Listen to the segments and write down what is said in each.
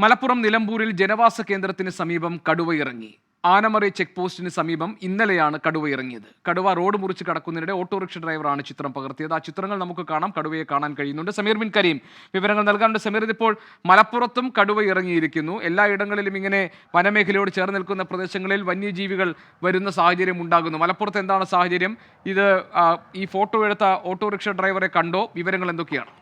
മലപ്പുറം നിലമ്പൂരിൽ ജനവാസ കേന്ദ്രത്തിന് സമീപം കടുവ ഇറങ്ങി ആനമറി ചെക്ക് പോസ്റ്റിന് സമീപം ഇന്നലെയാണ് കടുവ ഇറങ്ങിയത് കടുവ റോഡ് മുറിച്ച് കടക്കുന്നതിനിടെ ഓട്ടോറിക്ഷ ഡ്രൈവറാണ് ചിത്രം പകർത്തിയത്. ആ ചിത്രങ്ങൾ നമുക്ക് കാണാം. കടുവയെ കാണാൻ കഴിയുന്നുണ്ട്. സമീർ ബിൻ കരീം വിവരങ്ങൾ നൽകാനുണ്ട്. സമീർ ഇതിപ്പോൾ മലപ്പുറത്തും കടുവ ഇറങ്ങിയിരിക്കുന്നു. എല്ലായിടങ്ങളിലും ഇങ്ങനെ വനമേഖലയോട് ചേർന്ന് നിൽക്കുന്ന പ്രദേശങ്ങളിൽ വന്യജീവികൾ വരുന്ന സാഹചര്യം ഉണ്ടാകുന്നു. മലപ്പുറത്ത് എന്താണ് സാഹചര്യം? ഇത് ഈ ഫോട്ടോ എടുത്ത ഓട്ടോറിക്ഷ ഡ്രൈവറെ കണ്ടോ? വിവരങ്ങൾ എന്തൊക്കെയാണ്?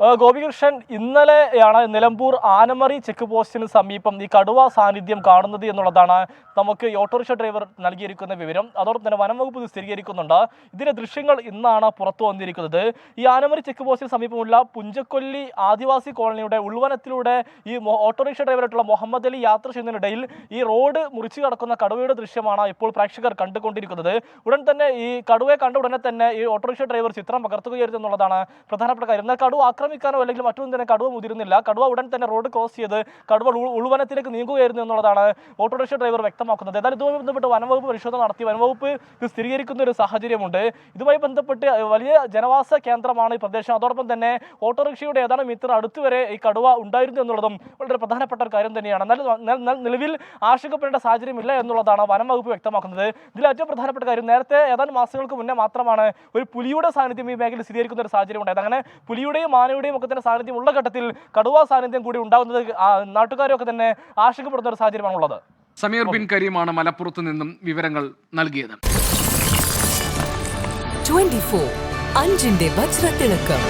ഗോപികൃഷ്ണൻ ഇന്നലെയാണ് നിലമ്പൂർ ആനമറി ചെക്ക് പോസ്റ്റിന് സമീപം ഈ കടുവ സാന്നിധ്യം കാണുന്നത് എന്നുള്ളതാണ് നമുക്ക് ഓട്ടോറിക്ഷ ഡ്രൈവർ നൽകിയിരിക്കുന്ന വിവരം. അതോടൊപ്പം തന്നെ വനംവകുപ്പ് ഇത് സ്ഥിരീകരിക്കുന്നുണ്ട്. ഇതിന്റെ ദൃശ്യങ്ങൾ ഇന്നാണ് പുറത്തു വന്നിരിക്കുന്നത്. ഈ ആനമറി ചെക്ക് പോസ്റ്റിന് സമീപമുള്ള പുഞ്ചക്കൊല്ലി ആദിവാസി കോളനിയുടെ ഉൾവനത്തിലൂടെ ഈ ഓട്ടോറിക്ഷ ഡ്രൈവറായിട്ടുള്ള മുഹമ്മദ് അലി യാത്ര ചെയ്യുന്നതിനിടയിൽ ഈ റോഡ് മുറിച്ചു കടക്കുന്ന കടുവയുടെ ദൃശ്യമാണ് ഇപ്പോൾ പ്രേക്ഷകർ കണ്ടുകൊണ്ടിരിക്കുന്നത്. ഉടൻ തന്നെ ഈ കടുവയെ കണ്ട ഉടനെ തന്നെ ഈ ഓട്ടോറിക്ഷ ഡ്രൈവർ ചിത്രം പകർത്തുകയായിരുന്നു എന്നുള്ളതാണ് പ്രധാനപ്പെട്ട കാര്യം. എന്നാൽ കടുവ ആക്രമിക്കാനോ അല്ലെങ്കിൽ മറ്റൊന്നും തന്നെ കടുവ മുതിരുന്നില്ല. കടുവ ഉടൻ തന്നെ റോഡ് ക്രോസ് ചെയ്ത് കടുവ ഉൾ- ഉൾവനത്തിലേക്ക് നീങ്ങുകയായിരുന്നു എന്നുള്ളതാണ് ഓട്ടോറിക്ഷ ഡ്രൈവർ വ്യക്തമാക്കുന്നത്. എന്നാൽ ഇതുമായി ബന്ധപ്പെട്ട് വനംവകുപ്പ് പരിശോധന നടത്തി. വനംവകുപ്പ് ഇത് സ്ഥിരീകരിക്കുന്ന ഒരു സാഹചര്യമുണ്ട്. ഇതുമായി ബന്ധപ്പെട്ട് വലിയ ജനവാസ കേന്ദ്രമാണ് ഈ പ്രദേശം. അതോടൊപ്പം തന്നെ ഓട്ടോറിക്ഷയുടെ ഏതാനും മീറ്റർ അടുത്ത് വരെ ഈ കടുവ ഉണ്ടായിരുന്നു എന്നുള്ളതും വളരെ പ്രധാനപ്പെട്ട ഒരു കാര്യം തന്നെയാണ്. എന്നാൽ നിലവിൽ ആശങ്കപ്പെടേണ്ട സാഹചര്യമില്ല എന്നുള്ളതാണ് വനംവകുപ്പ് വ്യക്തമാക്കുന്നത്. ഇതിൽ ഏറ്റവും പ്രധാനപ്പെട്ട കാര്യം നേരത്തെ ഏതാനും മാസങ്ങൾക്ക് മുന്നേ മാത്രമാണ് ഒരു പുലിയുടെ സാന്നിധ്യം ഈ മേഖലയിൽ സ്ഥിരീകരിക്കുന്ന ഒരു സാഹചര്യം ഉണ്ടായത് അങ്ങനെ പുലിയുടെയും ആനയുടെയും ഒക്കെ തന്നെ സാന്നിധ്യം ഉള്ള ഘട്ടത്തിൽ കടുവ സാന്നിധ്യം കൂടി ഉണ്ടാകുന്നത് നാട്ടുകാരൊക്കെ തന്നെ ആശങ്കപ്പെടുന്ന ഒരു സാഹചര്യമാണുള്ളത്. സമീർ ബിൻ കരീമാണ് മലപ്പുറത്ത് നിന്നും വിവരങ്ങൾ നൽകിയത്. 24 അഞ്ചിന്റെ വജ്രത്തിളക്കം.